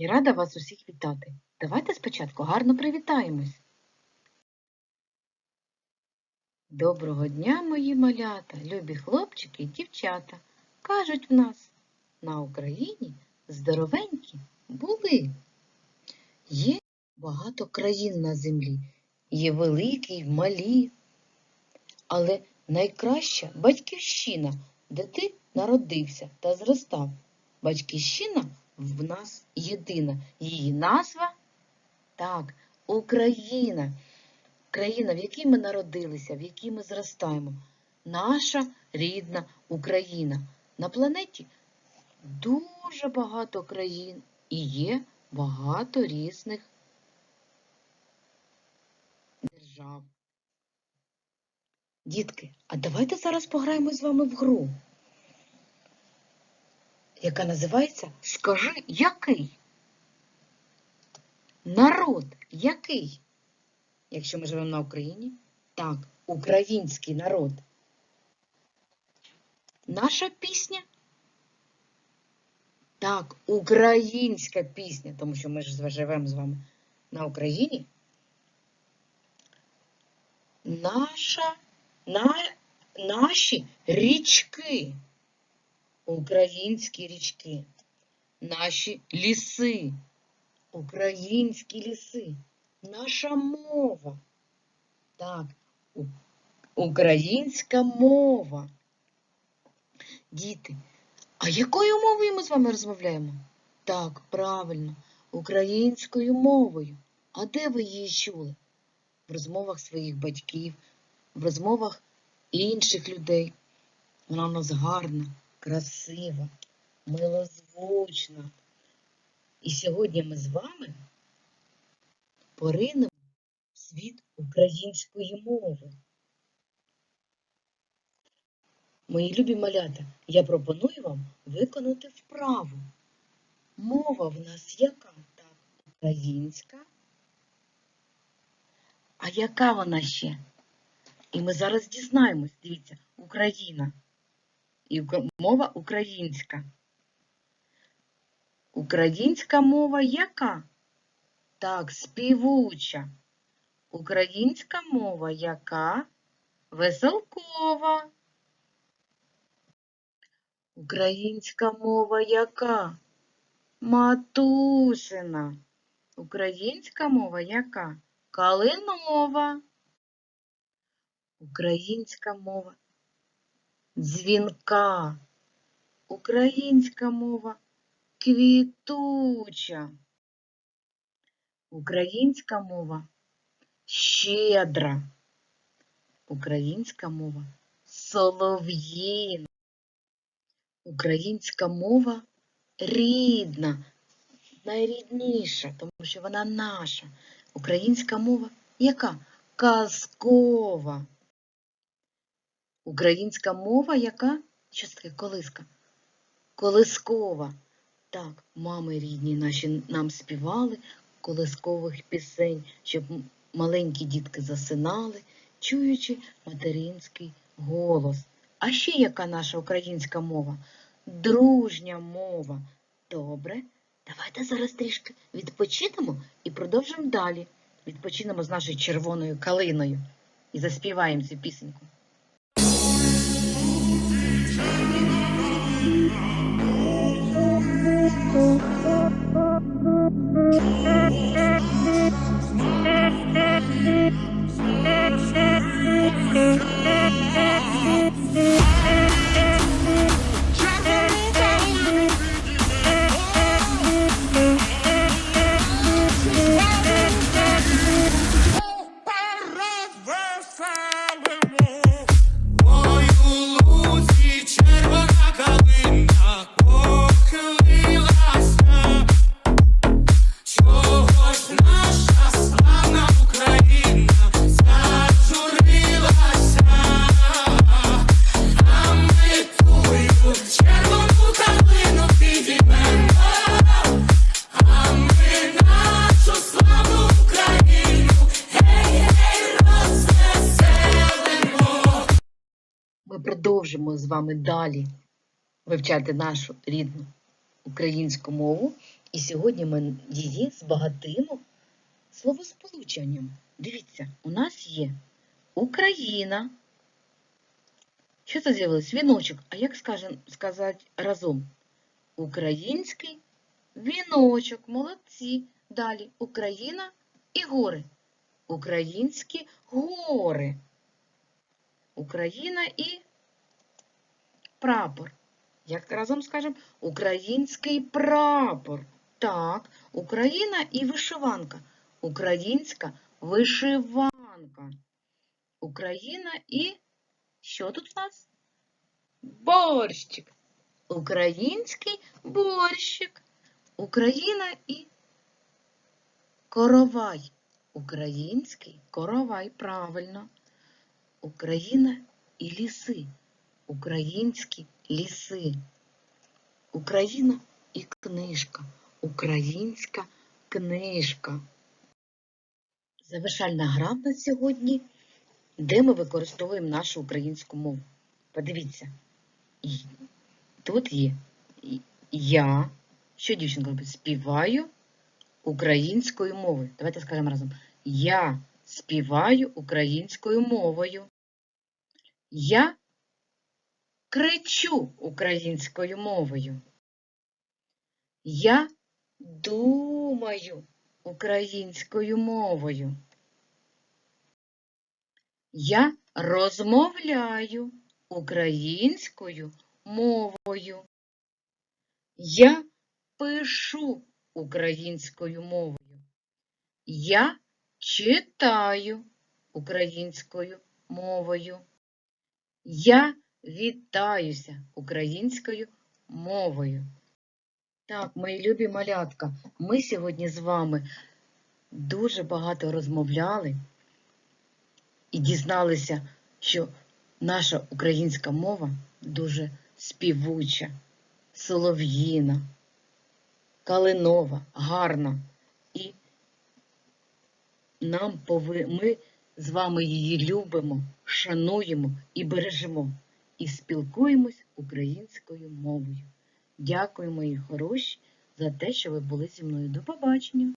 Я рада вас усіх вітати. Давайте спочатку гарно привітаємось. Доброго дня, мої малята, любі хлопчики і дівчата. Кажуть в нас, на Україні здоровенькі були. Є багато країн на землі, є великі й малі. Але найкраща батьківщина, де ти народився та зростав. Батьківщина в нас єдина. Її назва так, Україна. Країна, в якій ми народилися, в якій ми зростаємо. Наша рідна Україна. На планеті дуже багато країн і є багато різних держав. Дітки, а давайте зараз пограємо з вами в гру, яка називається Скажи, який? Народ який? Якщо ми живемо на Україні? Так, український народ. Наша пісня? Так, українська пісня, тому що ми ж живемо з вами на Україні. Наша, на, наші річки, українські річки, наші ліси, українські ліси, наша мова. Так, українська мова. Діти, а якою мовою ми з вами розмовляємо? Так, правильно, українською мовою. А де ви її чули? В розмовах своїх батьків, в розмовах інших людей. Вона у нас гарна, красива, милозвучна. І сьогодні ми з вами поринемо в світ української мови. Мої любі малята, я пропоную вам виконати вправу. Мова в нас яка? Так, українська. А яка вона ще? І ми зараз дізнаємось, дивіться, Україна. І мова українська. Українська мова яка? Так, співуча. Українська мова яка? Веселкова. Українська мова яка? Матусина. Українська мова яка? Калинова. Українська мова дзвінка. Українська мова квітуча. Українська мова щедра. Українська мова солов'їна. Українська мова рідна, найрідніша, тому що вона наша. Українська мова яка? Казкова. Українська мова яка? Що це таке колиска? Колискова. Так, мами рідні наші нам співали колискових пісень, щоб маленькі дітки засинали, чуючи материнський голос. А ще яка наша українська мова? Дружня мова. Добре, давайте зараз трішки відпочинемо і продовжимо далі. Відпочинемо з нашою червоною калиною і заспіваємо цю пісеньку. Продовжимо з вами далі вивчати нашу рідну українську мову. І сьогодні ми її збагатимо словосполученням. Дивіться, у нас є Україна. Що це з'явилось? Віночок. А як сказати разом? Український віночок. Молодці. Далі Україна і гори. Українські гори. Україна і прапор. Як разом скажемо? Український прапор. Так, Україна і вишиванка. Українська вишиванка. Україна і що тут у нас? Борщик. Український борщик. Україна і коровай. Український коровай, правильно. Україна і ліси. Українські ліси. Україна і книжка. Українська книжка. Завершальна гра в нас сьогодні, де ми використовуємо нашу українську мову. Подивіться. Тут є я. Що дівчинка робить? Співаю українською мовою. Давайте скажемо разом. Я співаю українською мовою. Я кричу українською мовою. Я думаю українською мовою. Я розмовляю українською мовою. Я пишу українською мовою. Я читаю українською мовою. Я вітаюся українською мовою. Так, мої любі малятка, ми сьогодні з вами дуже багато розмовляли і дізналися, що наша українська мова дуже співуча, солов'їна, калинова, гарна. І нам пови... ми з вами її любимо, шануємо і бережемо, і спілкуємось українською мовою. Дякую, мої хороші, за те, що ви були зі мною. До побачення!